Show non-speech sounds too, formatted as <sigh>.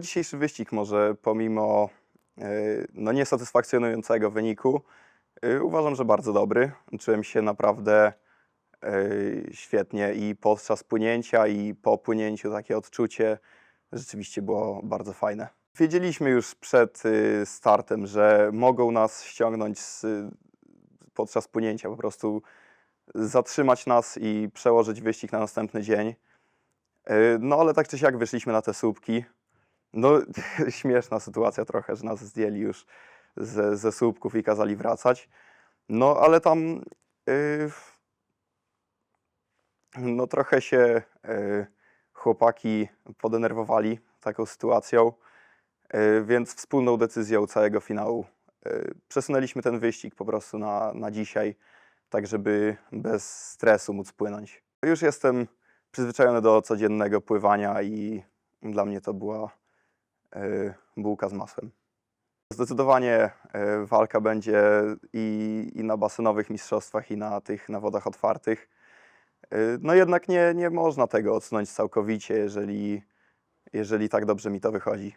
Dzisiejszy wyścig może pomimo e, no, niesatysfakcjonującego wyniku e, uważam, że bardzo dobry. Czułem się naprawdę e, świetnie i podczas płynięcia i po płynięciu takie odczucie rzeczywiście było bardzo fajne. Wiedzieliśmy już przed startem, że mogą nas ściągnąć z, podczas płynięcia, po prostu zatrzymać nas i przełożyć wyścig na następny dzień. No ale tak czy siak wyszliśmy na te słupki. No <laughs> śmieszna sytuacja trochę, że nas zdjęli już ze, ze słupków i kazali wracać. No ale tam y, no trochę się y, chłopaki podenerwowali taką sytuacją, y, więc wspólną decyzją całego finału y, przesunęliśmy ten wyścig po prostu na, na dzisiaj, tak żeby bez stresu móc płynąć. Już jestem przyzwyczajony do codziennego pływania i dla mnie to była bułka z masłem. Zdecydowanie y, walka będzie i, i na basenowych mistrzostwach, i na tych na wodach otwartych. Y, No jednak nie, nie można tego odsunąć całkowicie, jeżeli, jeżeli tak dobrze mi to wychodzi.